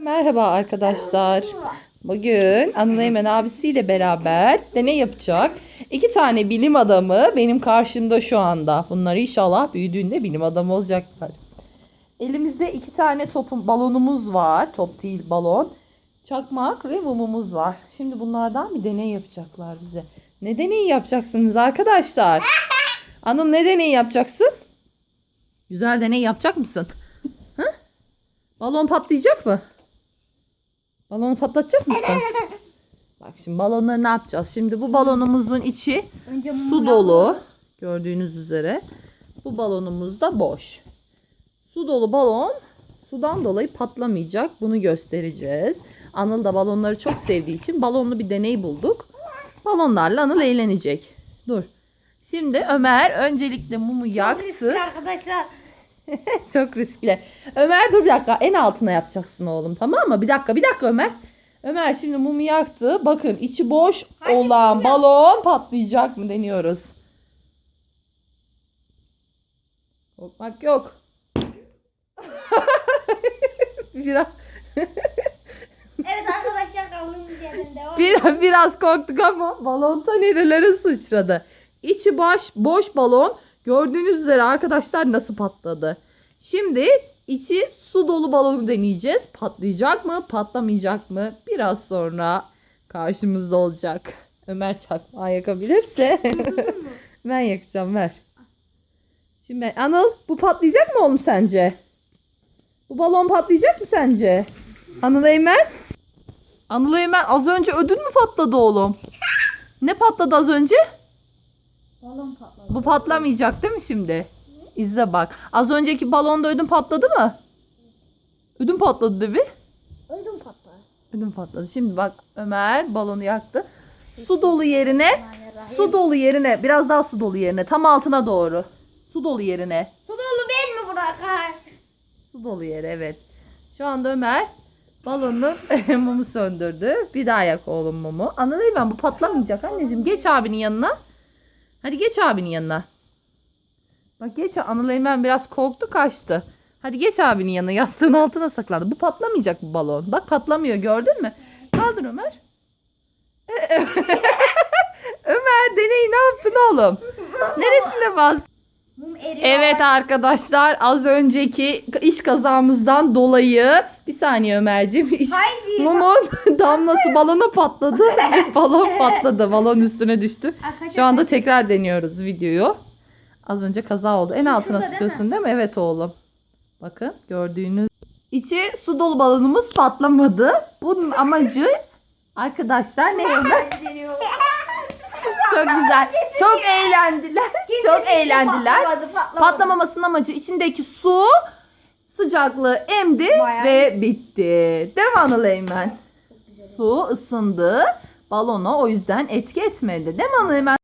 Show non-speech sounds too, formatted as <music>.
Merhaba arkadaşlar. Bugün Anıl Eymen abisiyle beraber deney yapacak. İki tane bilim adamı benim karşımda şu anda. Bunlar inşallah büyüdüğünde bilim adamı olacaklar. Elimizde iki tane topum, balonumuz var. Top değil balon. Çakmak ve mumumuz var. Şimdi bunlardan bir deney yapacaklar bize. Ne deneyi yapacaksınız arkadaşlar? Anıl ne deneyi yapacaksın? Güzel deney yapacak mısın? Balon patlayacak mı? Balonu patlatacak mısın? <laughs> Bak şimdi balonları ne yapacağız? Şimdi bu balonumuzun içi Önce su dolu. Gördüğünüz üzere. Bu balonumuz da boş. Su dolu balon sudan dolayı patlamayacak. Bunu göstereceğiz. Anıl da balonları çok sevdiği için balonlu bir deney bulduk. Balonlarla Anıl eğlenecek. Dur. Şimdi Ömer öncelikle mumu yaktı. arkadaşlar. <laughs> Çok riskli. Ömer dur bir dakika. En altına yapacaksın oğlum tamam mı? Bir dakika bir dakika Ömer. Ömer şimdi mumu yaktı. Bakın içi boş Hadi olan yak. balon patlayacak mı deniyoruz. Korkmak yok. <laughs> biraz, <laughs> Evet arkadaşlar kaldığımız yerinde. biraz, biraz korktuk ama balon ta nerelere sıçradı. İçi boş, boş balon. Gördüğünüz üzere arkadaşlar nasıl patladı. Şimdi içi su dolu balonu deneyeceğiz. Patlayacak mı, patlamayacak mı? Biraz sonra karşımızda olacak. Ömer çakmağı yakabilirse <laughs> ben yakacağım ver. Şimdi ben- Anıl bu patlayacak mı oğlum sence? Bu balon patlayacak mı sence? Anıl Eymen? Anıl Eymen az önce ödül mü patladı oğlum? Ne patladı az önce? Balon patladı. Bu patlamayacak değil mi şimdi? İzle bak. Az önceki balonda ödüm patladı mı? Ödüm patladı değil mi? Ödüm patladı. Ödüm patladı. Şimdi bak Ömer balonu yaktı. Su dolu yerine, su dolu yerine, biraz daha su dolu yerine, tam altına doğru. Su dolu yerine. Su dolu değil mi Burak? Su dolu yere evet. Şu anda Ömer balonun <laughs> mumu söndürdü. Bir daha yak oğlum mumu. Anladın ben bu patlamayacak anneciğim. Geç abinin yanına. Hadi geç abinin yanına. Bak geç Anıl Eymen biraz korktu kaçtı. Hadi geç abinin yanına yastığın altına saklandı. Bu patlamayacak bu balon. Bak patlamıyor gördün mü? Kaldır Ömer. <laughs> Ömer deneyi ne yaptın oğlum? Neresine bastın? Eriyor. Evet arkadaşlar az önceki iş kazamızdan dolayı bir saniye Ömerciğim iş, Haydi. mumun <laughs> damlası balona patladı <laughs> balon patladı balon üstüne düştü. Şu anda tekrar deniyoruz videoyu. Az önce kaza oldu. En altına şurada değil tutuyorsun değil mi? Evet oğlum. Bakın gördüğünüz. İçi su dolu balonumuz patlamadı. Bunun amacı arkadaşlar ne. Çok güzel. Çok eğlendiler. Çok eğlendiler. Patlamadı, patlamadı. Patlamamasının amacı içindeki su sıcaklığı emdi Bayağı ve bitti. Değil mi Anıl Eymen? Su ısındı. Balona o yüzden etki etmedi. Değil mi Anıl Eymen?